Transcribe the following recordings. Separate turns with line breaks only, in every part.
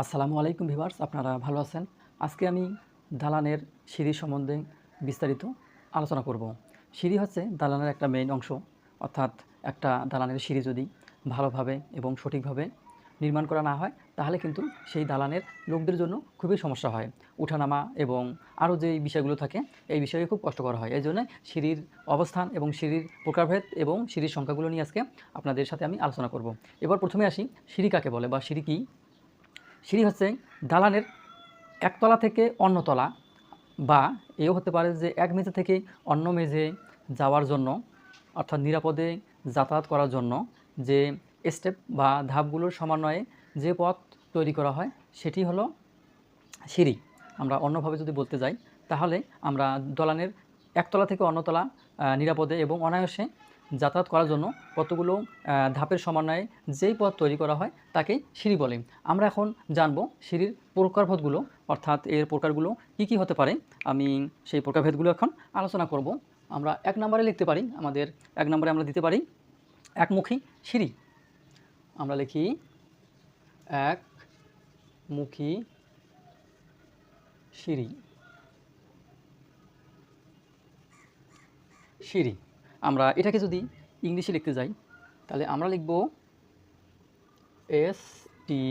আসসালামু আলাইকুম ভিভার্স আপনারা ভালো আছেন? আজকে আমি দালানের সিঁড়ি সম্বন্ধে বিস্তারিত আলোচনা করব। সিঁড়ি হচ্ছে দালানের একটা মেইন অংশ, অর্থাৎ একটা দালানের সিঁড়ি যদি ভালোভাবে এবং সঠিকভাবে নির্মাণ করা না হয়, তাহলে কিন্তু সেই দালানের লোকদের জন্য খুবই সমস্যা হয়। উঠানামা এবং আরও যে বিষয়গুলো থাকে, এই বিষয়ে খুব কষ্টকর হয়। এই জন্য সিঁড়ির অবস্থান এবং সিঁড়ির প্রকারভেদ এবং সিঁড়ির সংখ্যাগুলো নিয়ে আজকে আপনাদের সাথে আমি আলোচনা করব। এবার প্রথমে আসি সিঁড়ি কাকে বলে বা সিঁড়ি কী? সিঁড়ি হচ্ছে দালানের একতলা থেকে অন্যতলা বা এও হতে পারে যে এক মেঝে থেকে অন্য মেঝে যাওয়ার জন্য, অর্থাৎ নিরাপদে যাতায়াত করার জন্য যে স্টেপ বা ধাপগুলোর সমন্বয়ে যে পথ তৈরি করা হয়, সেটি হলো সিঁড়ি। আমরা অন্যভাবে যদি বলতে যাই, তাহলে আমরা দলানের একতলা থেকে অন্যতলা নিরাপদে এবং অনায়াসে যাতায়াত করার জন্য কতগুলো ধাপের সমন্বয়ে যেই পথ তৈরি করা হয় তাকেই সিঁড়ি বলে। আমরা এখন জানব সিঁড়ির প্রকারভেদগুলো, অর্থাৎ এর প্রকারগুলো কি কি হতে পারে। আমি সেই প্রকারভেদগুলো এখন আলোচনা করব। আমরা এক নম্বরে লিখতে পারি, আমাদের এক নম্বরে আমরা দিতে পারি একমুখী সিঁড়ি। আমরা লিখি একমুখী সিঁড়ি। সিঁড়ি। আমরা এটাকে যদি ইংলিশে লিখতে যাই, তাহলে আমরা লিখব S T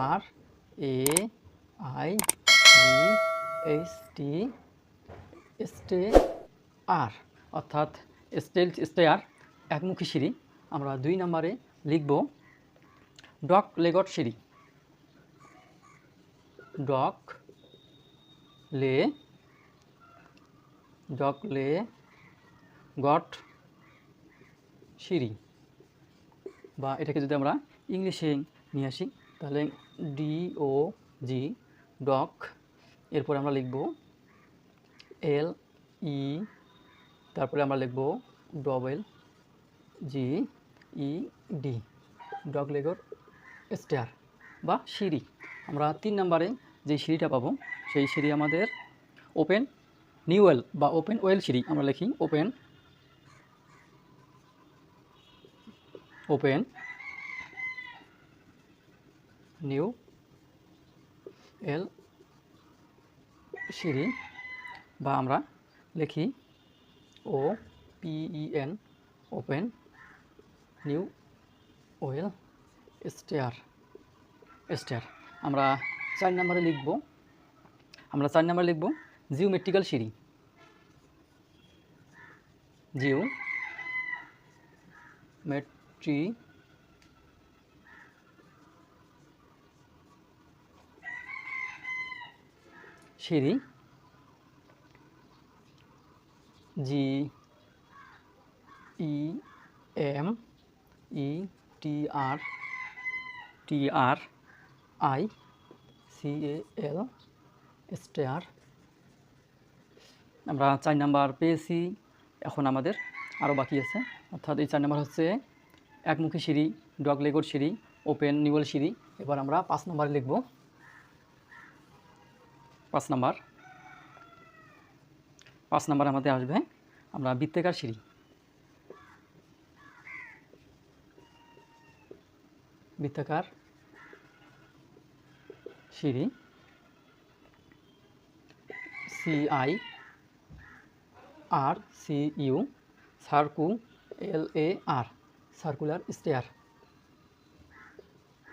R A I H T stair অর্থাৎ স্টেল, স্টেয়ার, একমুখী সিঁড়ি। আমরা দুই নম্বরে লিখব ডক লেগট সিঁড়ি। ডক লে ডক লে গট সিঁড়ি বা এটাকে যদি আমরা ইংলিশে নিয়ে আসি, তাহলে ডি ও জি ডক, এরপরে আমরা লিখব এল ই তারপরে আমরা লিখব double G E D dog legged stair বা সিঁড়ি আমরা তিন নম্বরে যে সিঁড়িটা পাবো, সেই সিঁড়ি আমাদের ওপেন। নিউয়েল বা ওপেন ওয়েল সিঁড়ি আমরা লিখি ওপেন ওপেন, নিউ এল সিঁড়ি বা আমরা লিখি O P E N open, newel stair stair. আমরা চার নম্বরে লিখব, আমরা চার নম্বরে লিখব জিওমেট্রিক্যাল সিঁড়ি জিও মেট্রি সিঁড়ি G E M E T R T R I C A L stair আমরা চার নাম্বার পেয়েছি। এখন আমাদের আরও বাকি আছে। অর্থাৎ এই চার নাম্বার হচ্ছে একমুখী সিঁড়ি, ডগ লেগোর সিঁড়ি, ওপেন নিউল সিঁড়ি। এবার আমরা পাঁচ নাম্বারে লিখব। পাঁচ নাম্বার। পাঁচ নাম্বার আমাদের আসবে আমরা বৃত্তাকার সিঁড়ি। বৃত্তাকার সিঁড়ি। C I R, C, U, circu, L, A, R, circular stair.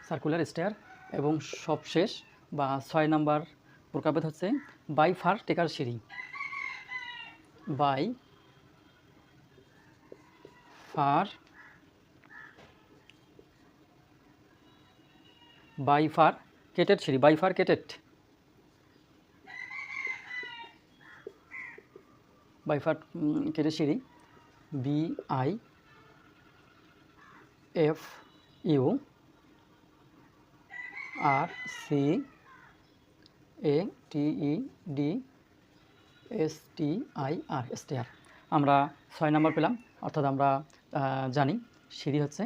Circular stair এবং সবশেষ বা ছয় নাম্বার প্রকারভেদ হচ্ছে বাই ফার টেকার সিঁড়ি। By far bifurcated সিঁড়ি, বাই ফার কেটেড। বাইফার কেটে সিঁড়ি, B I F U, R C A T E D S T I R stair আমরা ছয় নাম্বার পেলাম, অর্থাৎ আমরা জানি সিঁড়ি হচ্ছে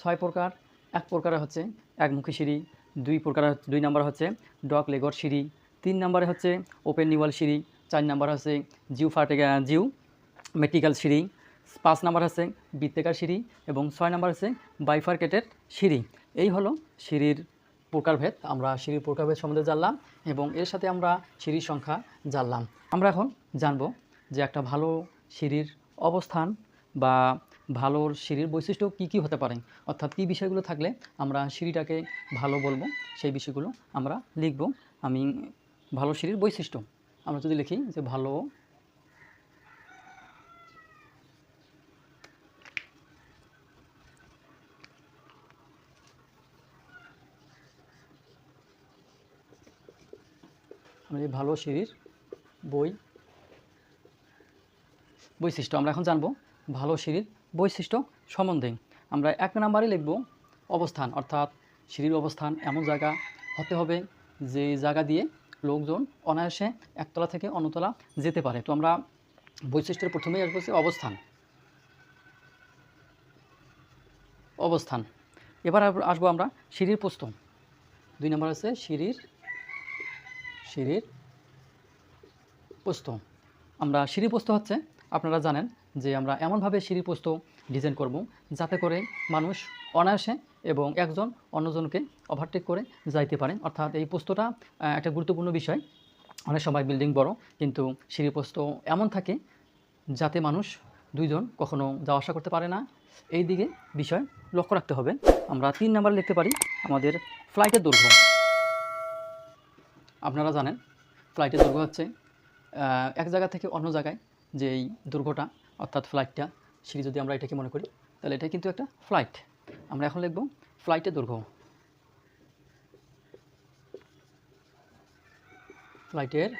ছয় প্রকার, এক প্রকারে হচ্ছে একমুখী সিঁড়ি, দুই প্রকার দুই নাম্বার হচ্ছে ডক লেগর সিঁড়ি, তিন নম্বরে হচ্ছে ওপেন নিওয়াল সিঁড়ি চার নাম্বার হচ্ছে জিউ ফার্টেগা, জিউ মেটিক্যাল সিঁড়ি। পাঁচ নাম্বার হচ্ছে বৃত্তাকার সিঁড়ি এবং ছয় নাম্বার হচ্ছে বাইফার্কেটেড সিঁড়ি। এই হলো সিঁড়ির প্রকারভেদ। আমরা সিঁড়ির প্রকারভেদ সম্বন্ধে জানলাম এবং এর সাথে আমরা সিঁড়ির সংখ্যা জানলাম। আমরা এখন জানব যে একটা ভালো সিঁড়ির অবস্থান বা ভালো সিঁড়ির বৈশিষ্ট্য কি কি হতে পারে। অর্থাৎ কী বিষয়গুলো থাকলে আমরা সিঁড়িটাকে ভালো বলব, সেই বিষয়গুলো আমরা লিখব। আমি ভালো সিঁড়ির বৈশিষ্ট্য। আমরা যদি লিখি যে ভালো, আমরা এই ভালো সিঁড়ির বই, বৈশিষ্ট্য, আমরা এখন জানব ভালো সিঁড়ির বৈশিষ্ট্য সম্বন্ধে। আমরা এক নম্বরে লিখব অবস্থান, অর্থাৎ সিঁড়ির অবস্থান এমন জায়গা হতে হবে যে জায়গা দিয়ে লোকজন অনায়াসে একতলা থেকে অন্যতলা যেতে পারে। তো আমরা বৈশিষ্ট্যের প্রথমেই আসব অবস্থান। অবস্থান। এবার আসব আমরা সিঁড়ির প্রস্থ দুই নম্বর আছে সিঁড়ির সিঁড়ির প্রস্থ আমরা সিঁড়ি প্রস্থ হচ্ছে, আপনারা জানেন যে আমরা এমনভাবে সিঁড়ি প্রস্থ ডিজাইন করব যাতে করে মানুষ অনায়াসে এবং একজন অন্যজনকে ওভারটেক করে যাইতে পারে। অর্থাৎ এই প্রস্তটা আহ, একটা গুরুত্বপূর্ণ বিষয়। অনেক সময় বিল্ডিং বড় কিন্তু সিঁড়ি প্রস্থ এমন থাকে যাতে মানুষ দুইজন কখনো যাওয়া আসা করতে পারে না। এই দিকে বিষয় লক্ষ্য রাখতে হবে। আমরা তিন নাম্বার লিখতে পারি আমাদের ফ্লাইটের দৈর্ঘ্য। আপনারা জানেন ফ্লাইটের দৈর্ঘ্য হচ্ছে এক জায়গা থেকে অন্য জায়গায় যে এই দৈর্ঘ্যটা অর্থাৎ ফ্লাইটটা সিঁড়ি যদি আমরা এটাকে মনে করি, তাহলে এটা কিন্তু একটা ফ্লাইট আমরা এখন লিখব ফ্লাইটের দৈর্ঘ্য। ফ্লাইটের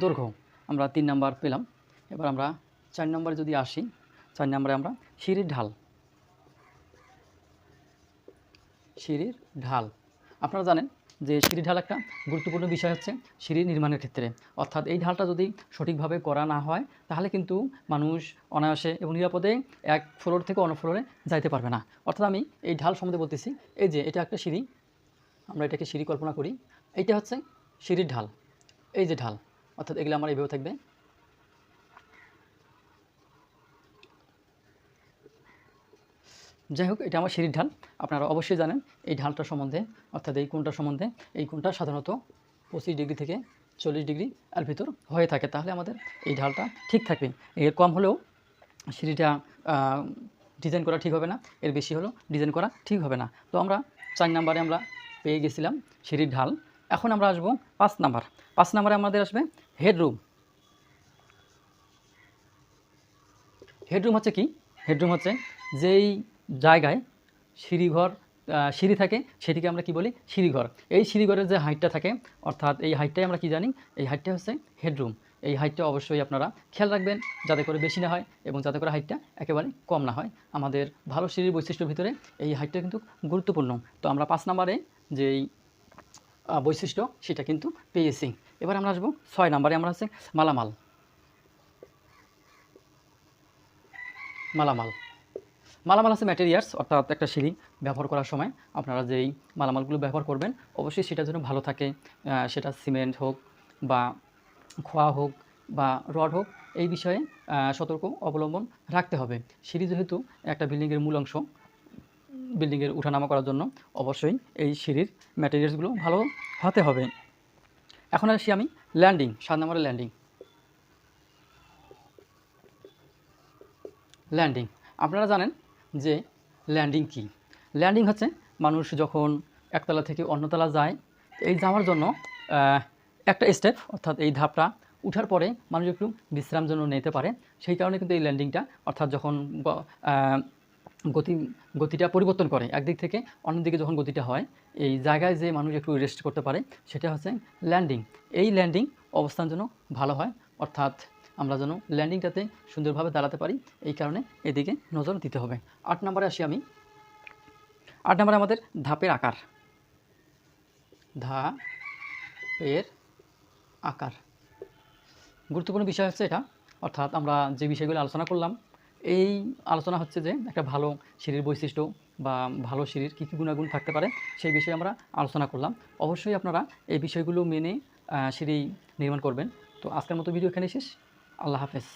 দৈর্ঘ্য। আমরা তিন নাম্বার পেলাম। এবার আমরা চার নম্বরে যদি আসি, চার নম্বরে আমরা সিঁড়ির ঢাল। সিঁড়ির ঢাল। আপনারা জানেন যে সিঁড়ি ঢাল একটা গুরুত্বপূর্ণ বিষয় হচ্ছে সিঁড়ি নির্মাণের ক্ষেত্রে। অর্থাৎ এই ঢালটা যদি সঠিকভাবে করা না হয়, তাহলে কিন্তু মানুষ অনায়াসে এবং নিরাপদে এক ফ্লোর থেকে অন্য ফ্লোরে যাইতে পারবে না। অর্থাৎ আমি এই ঢাল সম্বন্ধে বলতেছি, এই যে এটা একটা সিঁড়ি, আমরা এটাকে সিঁড়ি কল্পনা করি। এইটা হচ্ছে সিঁড়ির ঢাল, এই যে ঢাল, অর্থাৎ এগুলো আমার এইভাবে থাকবে। যাই হোক, এটা আমার সিঁড়ির ঢাল। আপনারা অবশ্যই জানেন এই ঢালটা সম্বন্ধে, অর্থাৎ এই কোণটা সম্বন্ধে, এই কোণটা সাধারণত পঁচিশ ডিগ্রি থেকে চল্লিশ ডিগ্রি এর ভিতর হয়ে থাকে। তাহলে আমাদের এই ঢালটা ঠিক থাকবে। এর কম হলেও সিঁড়িটা ডিজাইন করা ঠিক হবে না। এর বেশি হলেও ডিজাইন করা ঠিক হবে না। তো আমরা চার নাম্বারে আমরা পেয়ে গেছিলাম সিঁড়ির ঢাল। এখন আমরা আসব পাঁচ নাম্বার। পাঁচ নাম্বারে আমাদের আসবে হেডরুম হেডরুম হচ্ছে কি? হেডরুম হচ্ছে যেই জায়গায় সিঁড়িঘর সিঁড়ি থাকে, সেটিকে আমরা কি বলি? সিঁড়িঘর। এই সিঁড়িঘরের যে হাইটটা থাকে, অর্থাৎ এই হাইটটাই আমরা কি জানি? এই হাইটটা হচ্ছে হেডরুম এই হাইটটা অবশ্যই আপনারা খেয়াল রাখবেন, যাতে করে বেশি না হয় এবং যাতে করে হাইটটা একেবারে কম না হয়। আমাদের ভালো সিঁড়ির বৈশিষ্ট্যের ভিতরে এই হাইটটা কিন্তু গুরুত্বপূর্ণ। তো আমরা পাঁচ নাম্বারে যেই বৈশিষ্ট্য, সেটা কিন্তু পেয়েছি। এবার আমরা আসব ছয় নাম্বারে, আমরা হচ্ছে মালামাল। মালামাল। মালামাল আছে ম্যাটেরিয়ালস অর্থাৎ একটা সিঁড়ি ব্যবহার করার সময় আপনারা যেই মালামালগুলো ব্যবহার করবেন, অবশ্যই সেটা যেন ভালো থাকে। সেটা সিমেন্ট হোক বা খোয়া হোক বা রড হোক, এই বিষয়ে সতর্ক অবলম্বন রাখতে হবে। সিঁড়ি যেহেতু একটা বিল্ডিংয়ের মূল অংশ বিল্ডিংয়ের উঠানামা করার জন্য অবশ্যই এই সিঁড়ির ম্যাটেরিয়ালসগুলো ভালো হতে হবে। এখন আসি আমি ল্যান্ডিং সাত নম্বরের ল্যান্ডিং ল্যান্ডিং আপনারা জানেন যে ল্যান্ডিং কি? ল্যান্ডিং হচ্ছে মানুষ যখন একতলা থেকে অন্যতলা যায়, এই যাওয়ার জন্য একটা স্টেপ অর্থাৎ এই ধাপটা উঠার পরে মানুষ একটু বিশ্রাম জন্য নিতে পারে। সেই কারণে কিন্তু এই ল্যান্ডিংটা, অর্থাৎ যখন গতি, গতিটা পরিবর্তন করে একদিক থেকে অন্যদিকে যখন গতিটা হয়, এই জায়গায় যে মানুষ একটু রেস্ট করতে পারে, সেটা হচ্ছে ল্যান্ডিং। এই ল্যান্ডিং অবস্থান যেন ভালো হয়, অর্থাৎ আমরা যেন ল্যান্ডিংটাতে সুন্দরভাবে দাঁড়াতে পারি, এই কারণে এদিকে নজর দিতে হবে। আট নম্বরে আসি আমি। আট নম্বরে আমাদের ধাপের আকার। ধা ধাপের আকার। গুরুত্বপূর্ণ বিষয় হচ্ছে এটা, অর্থাৎ আমরা যে বিষয়গুলো আলোচনা করলাম, এই আলোচনা হচ্ছে যে একটা ভালো সিঁড়ির বৈশিষ্ট্য বা ভালো সিঁড়ির কী কী গুণাগুণ থাকতে পারে, সেই বিষয়ে আমরা আলোচনা করলাম। অবশ্যই আপনারা এই বিষয়গুলো মেনে সিঁড়ি নির্মাণ করবেন। তো আজকের মতো ভিডিও এখানে শেষ। আল্লাহ হাফেজ।